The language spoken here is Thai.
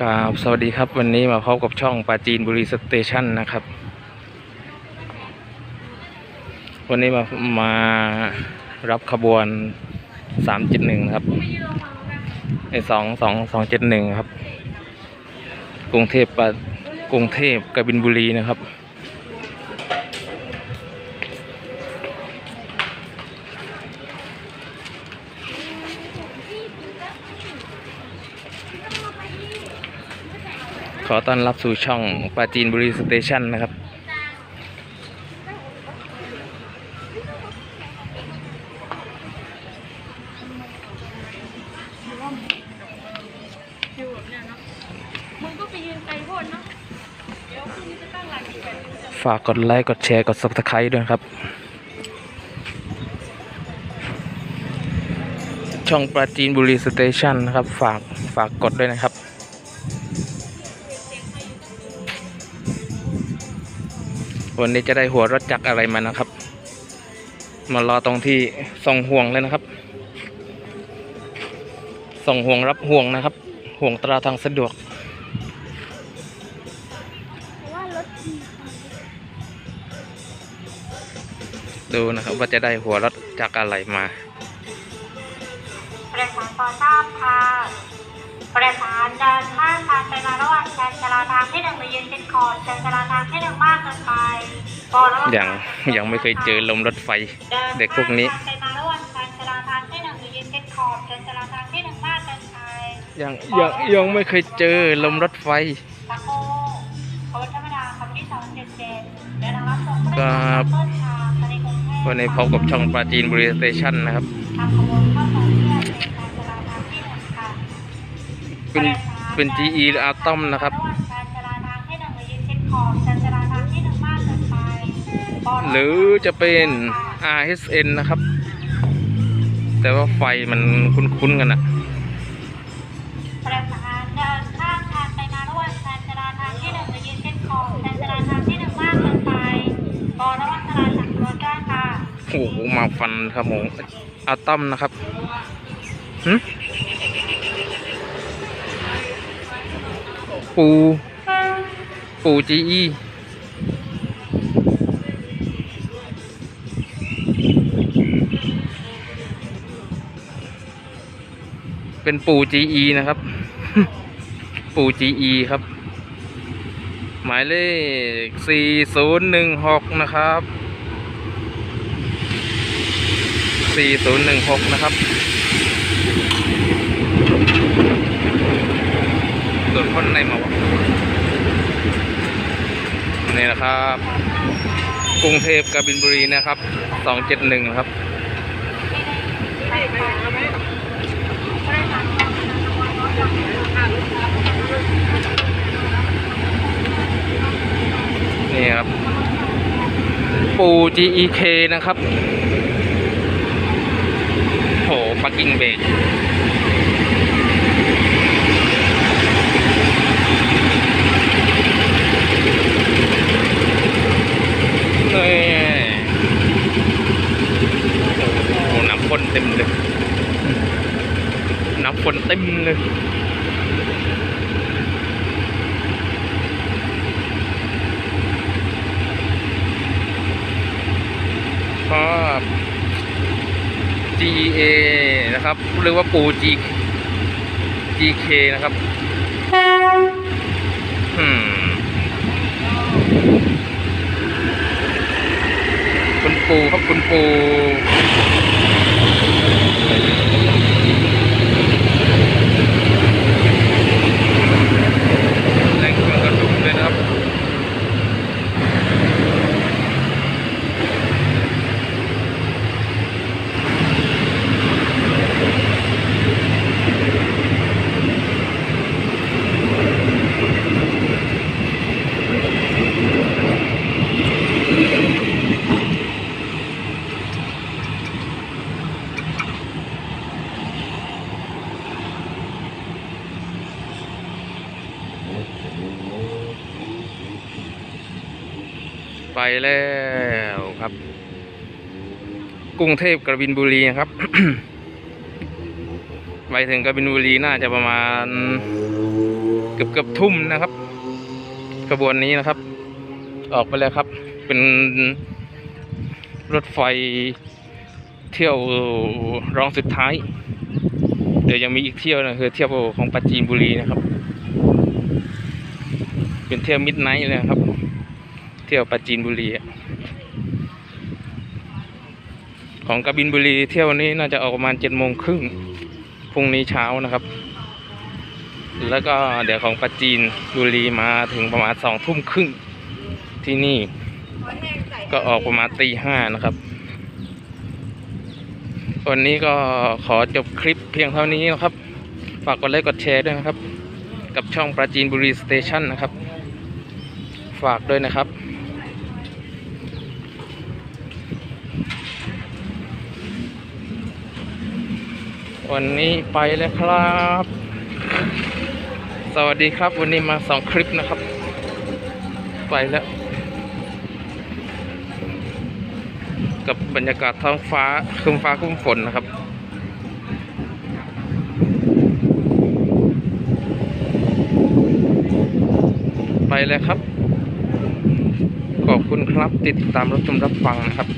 กราบสวัสดีครับวันนี้มาพบกับช่องปาจีนบุรีสเตชันนะครับ วันนี้มามารับขบวนสามจุดหนึ่งครับไอสองสองสองเจ็ดหนึ่งครับ กรุงเทพปกรุงเทพกบินบุรีนะครับ ขอต้อนรับสู่ช่องปราจีนบุรีสเตชันนะครับอยู่แบบเนี้ยเนาะมึงก็ไปยืนไกลโพดเนาะ เดี๋ยวพรุ่งนี้จะตั้งหลักอีกแบบนึงจะฝากกดไลค์ กดแชร์ กด subscribe ด้วยนะครับ ช่องปราจีนบุรีสเตชันนะครับ ฝากฝากกดด้วยนะครับ วันนี้จะได้หัวรถจักรอะไรมานะครับ มารอตรงที่ส่งห่วงเลยนะครับ ส่งห่วงรับห่วงนะครับ ห่วงตราทางสะดวกดูนะครับว่าจะได้หัวรถจักรอะไรมาประสานต่อทราบค่ะประสานเดินข้ามทางไปมาระหว่างการจราจรที่หนึ่งไปยืนเป็นคอร์ดการจราจรที่หนึ่งมากเกินไป ยังยังไม่เคยเจอลมรถไฟ เด็กพวกนี้เดิข้ามทางไปมาระหว่างการจราจรที่หนึ่งไปยืนเป็นคอร์ดการจราจรที่หนึ่งมากเกินไปยังยังยังไม่เคยเจอลมรถไฟตะโกรถธรรมดาคำที่สองเจ็ดเจ็ดเดินทางรับส่งผู้โดยครัสารบต้นทางภายในกรุงเทพวันนี้พบกับช่องปราจีนบุรีสเตชันนะครับทางขบวนเข้าต่อเพื่อเป็นการจราจรที่หนึ่งค่ะเป็นเป็น GE หรือ Atom นะครับ หรือจะเป็น RSN นะครับ แต่ว่าไฟมันคุ้นๆกันอะประสานเดินข้ามทางไปมาระหว่างการจราจรที่หนึ่งไปยืนเช็คขอบการจราจรที่หนึ่งมากเกินไปปอระวังจราจรรถด้วยค่ะโอ้โหมาฟันครับผมอะตอมนะครับหึปูปู GE เป็นปู่ GE นะครับ ปู่ GE ครับ หมายเลข 4016 นะครับ 4016 นะครับ ส่วนคนไหนมาวะนี่นะครับ กรุงเทพกาบินบุรีนะครับ 271 นะครับ นี่ครับ ปู GEK นะครับ โหปักกิ้งเบรกเฮ้ยโอ้โหน้ำพ่นเต็มเลย น้ำฝนเต็มเลย ครับ GA นะครับเรียกว่าปู G GK นะครับคุณปูครับคุณปูแรงเครื่องกระดุมเลยนะครับ ไปแล้วครับ กรุงเทพกระบินบุรีนะครับไปถึงกระบินบุรีน่าจะประมาณเกือบเกือบทุ่มนะครับ ขบวนนี้นะครับ ออกไปแล้วครับ เป็นรถไฟเที่ยวรองสุดท้าย เดี๋ยวยังมีอีกเที่ยวนะคือเที่ยวของปราจีนบุรีนะครับ เป็นเที่ยวมิดไนท์เลยนะครับ เที่ยวปราจีนบุรีของกบินบุรีเที่ยวนี้น่าจะออกประมาณเจ็ดโมงครึ่งพรุ่งนี้เช้านะครับ แล้วก็เดี๋ยวของปราจีนบุรีมาถึงประมาณสองทุ่มครึ่งที่นี่ ก็ออกประมาณตีห้านะครับ วันนี้ก็ขอจบคลิปเพียงเท่านี้นะครับ ฝากกดไลค์กดแชร์ด้วยนะครับ กับช่องปราจีนบุรีสเตชันนะครับ ฝากด้วยนะครับ วันนี้ไปแล้วครับ สวัสดีครับ วันนี้มาสองคลิปนะครับ ไปแล้ว กับบรรยากาศท้องฟ้าครึ้มฟ้าครึ้มฝนนะครับไปเลยครับ ขอบคุณครับติดตามรับชมรับฟังนะครับ